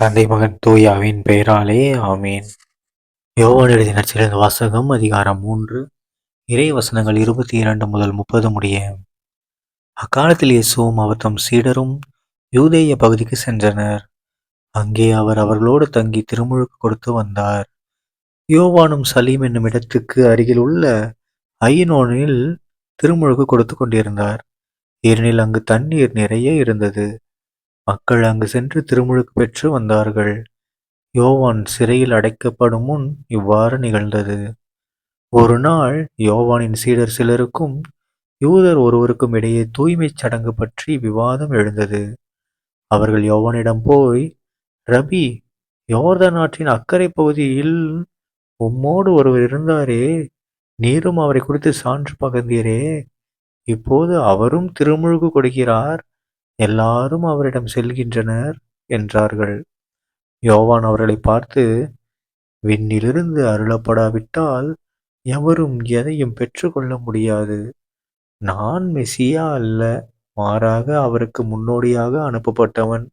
தந்தை மகன் தூயாவின் பெயராலே ஆமீன். யோவான் எழுதிய நற்செய்தி வாசகம் அதிகாரம் மூன்று. இறை வசனங்கள் இருபத்தி இரண்டு முதல் முப்பது முடிய. அக்காலத்தில் இயேசுவும் அவர் தம் சீடரும் யூதேய பகுதிக்கு சென்றனர். அங்கே அவர் அவர்களோடு தங்கி திருமுழுக்கு கொடுத்து வந்தார். யோவானும் சலீம் என்னும் இடத்துக்கு அருகில் உள்ள ஐயனோனில் திருமுழுக்கு கொடுத்து கொண்டிருந்தார். ஏனெனில் அங்கு தண்ணீர் நிறைய இருந்தது. மக்கள் அங்கு சென்று திருமுழுக்கு பெற்று வந்தார்கள். யோவான் சிறையில் அடைக்கப்படும் முன் இவ்வாறு நிகழ்ந்தது. ஒரு நாள் யோவானின் சீடர் சிலருக்கும் யூதர் ஒருவருக்கும் இடையே தூய்மைச் சடங்கு பற்றி விவாதம் எழுந்தது. அவர்கள் யோவானிடம் போய் ரபி யோர்த நாட்டின் அக்கறை பகுதியில் உம்மோடு ஒருவர் இருந்தாரே நீரும் அவரை குறித்து சான்று பகர்ந்தீரே இப்போது அவரும் திருமுழுக்கு கொடுக்கிறார். எல்லாரும் அவரிடம் செல்கின்றனர் என்றார்கள். யோவான் அவர்களை பார்த்து விண்ணிலிருந்து அருளப்படாவிட்டால் எவரும் எதையும் பெற்றுக்கொள்ள முடியாது. நான் மெசியா அல்ல மாறாக அவருக்கு முன்னோடியாக அனுப்பப்பட்டவன்.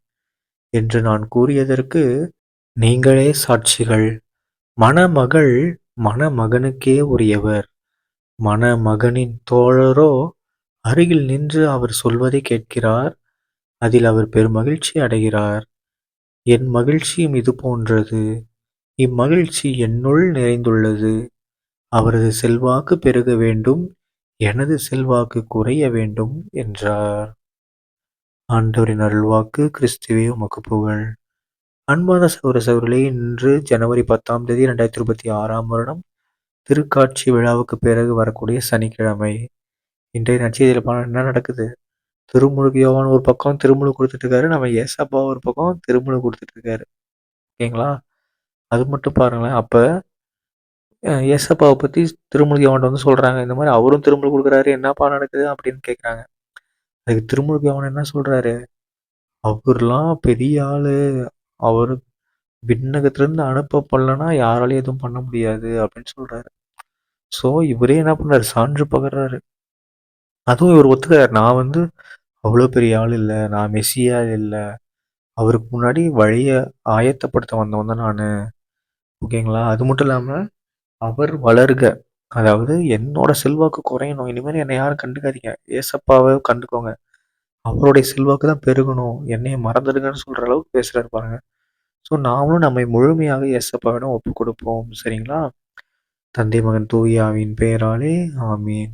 என்று நான் கூறியதற்கு நீங்களே சாட்சிகள். மணமகள் மணமகனுக்கே உரியவர். மணமகனின் தோழரோ அருகில் நின்று அவர் சொல்வதை கேட்கிறார். அதில் அவர் பெருமகிழ்ச்சி அடைகிறார். என் மகிழ்ச்சியும் இது போன்றது. இம்மகிழ்ச்சி என்னுள் நிறைந்துள்ளது. அவரது செல்வாக்கு பெருக வேண்டும். எனது செல்வாக்கு குறைய வேண்டும் என்றார். ஆண்டவரின் அருள்வாக்கு கிறிஸ்துவே உமக்கு புகழ். அன்பான சௌர சௌரலே இன்று ஜனவரி பத்தாம் தேதி ரெண்டாயிரத்தி இருபத்தி ஆறாம் வருடம் திருக்காட்சி விழாவுக்கு பிறகு வரக்கூடிய சனிக்கிழமை. இன்றைய நட்சத்திர என்ன நடக்குது? திருமுழுக்கு யோவான் ஒரு பக்கம் திருமுழுக்கு கொடுத்துட்ருக்காரு நம்ம ஏசப்பா ஒரு பக்கம் திருமுழுக்கு கொடுத்துட்ருக்காரு. ஓகேங்களா? அது மட்டும் பாருங்களேன். அப்போ ஏசப்பாவை பற்றி திருமுழுக்கு யோவான் வந்து சொல்கிறாங்க இந்த மாதிரி அவரும் திருமுழு கொடுக்குறாரு என்னப்பா நடக்குது அப்படின்னு கேட்குறாங்க அதுக்கு திருமுழுக்கு யோவான் என்ன சொல்கிறாரு அவர்லாம் பெரிய ஆள். அவர் விண்ணகத்திலேருந்து அனுப்பப்படலன்னா யாராலையும் எதுவும் பண்ண முடியாது அப்படின்னு சொல்கிறாரு ஸோ இவரே என்ன பண்ணுறாரு சான்று பகர்றாரு. அதுவும் இவர் ஒத்துக்கிறார் நான் வந்து அவ்வளோ பெரிய ஆள் இல்லை. நான் மெஸ்ஸியா இல்லை. அவருக்கு முன்னாடி வழியை ஆயத்தப்படுத்த வந்தவன் தான் நான். ஓகேங்களா? அது மட்டும் இல்லாமல் அவர் வளருக. அதாவது என்னோட செல்வாக்கு குறையணும். இனிமேல் என்னை யாரும் கண்டுக்காதீங்க. ஏசப்பாவை கண்டுக்கோங்க. அவருடைய செல்வாக்கு தான் பெருகணும். என்னையை மறந்துடுங்கன்னு சொல்கிற அளவுக்கு பேசுகிறாரு பாருங்க. ஸோ நாமளும் நம்மை முழுமையாக ஏசப்பாவிடம் ஒப்பு கொடுப்போம் சரிங்களா? தந்தை மகன் தூயாவின் பெயராலே. ஆமீன்.